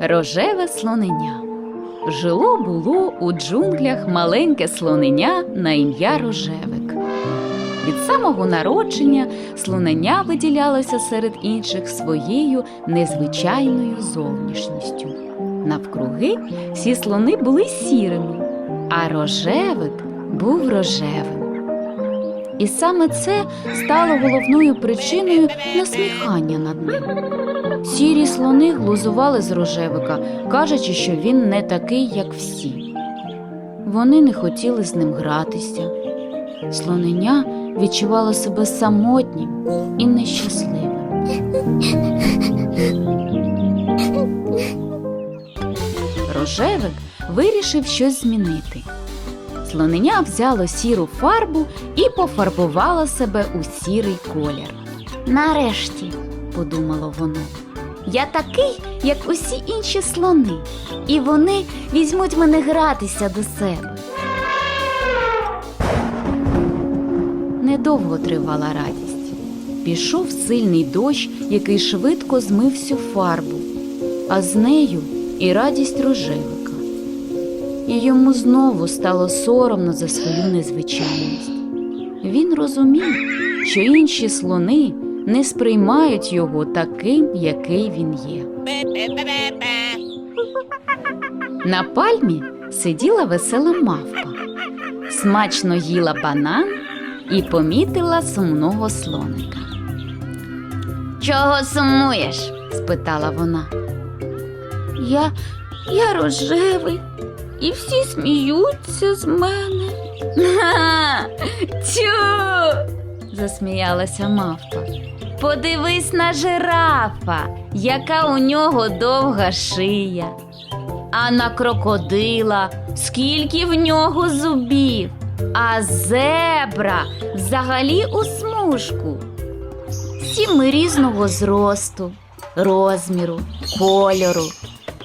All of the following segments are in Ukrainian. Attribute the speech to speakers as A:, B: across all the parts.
A: Рожеве слонення. Жило було у джунглях маленьке слонення на ім'я Рожевик. Від самого народження слонення виділялося серед інших своєю незвичайною зовнішністю. Навкруги всі слони були сірими, а рожевик був рожевим. І саме це стало головною причиною насміхання над ним. Сірі слони глузували з рожевика, кажучи, що він не такий, як всі. Вони не хотіли з ним гратися. Слонення відчувало себе самотнім і нещасливим. Рожевик вирішив щось змінити. Слонення взяло сіру фарбу і пофарбувало себе у сірий колір. Нарешті, подумало воно, я такий, як усі інші слони, і вони візьмуть мене гратися до себе. Недовго тривала радість. Пішов сильний дощ, який швидко змив всю фарбу, а з нею і радість рожевика. І йому знову стало соромно за свою незвичайність. Він розумів, що інші слони не сприймають його таким, який він є. На пальмі сиділа весела мавпа, смачно їла банан і помітила сумного слоника. Чого сумуєш? спитала вона. Я, я рожевий, і всі сміються з мене. Ха. Засміялася мавпа. Подивись на жирафа, яка у нього довга шия. А на крокодила скільки в нього зубів, а зебра взагалі у смужку. Всі ми різного зросту, розміру, кольору.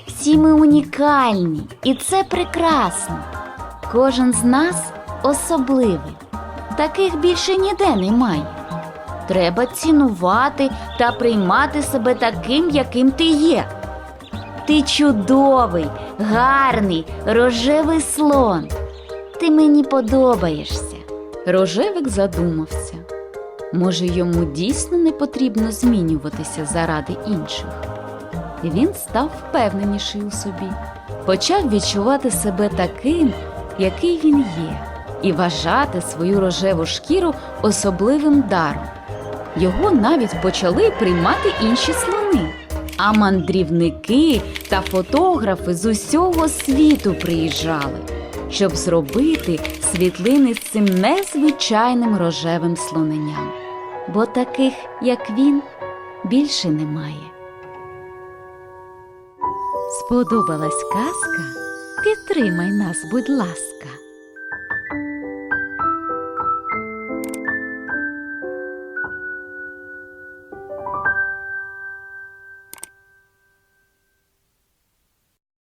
A: Всі ми унікальні, і це прекрасно. Кожен з нас особливий. Таких більше ніде немає. Треба цінувати та приймати себе таким, яким ти є. Ти чудовий, гарний, рожевий слон. Ти мені подобаєшся. Рожевик задумався. Може, йому дійсно не потрібно змінюватися заради інших. Він став впевненіший у собі, почав відчувати себе таким, який він є, і вважати свою рожеву шкіру особливим даром. Його навіть почали приймати інші слони. А мандрівники та фотографи з усього світу приїжджали, щоб зробити світлини з цим незвичайним рожевим слоненням. Бо таких, як він, більше немає. Сподобалась казка? Підтримай нас, будь ласка.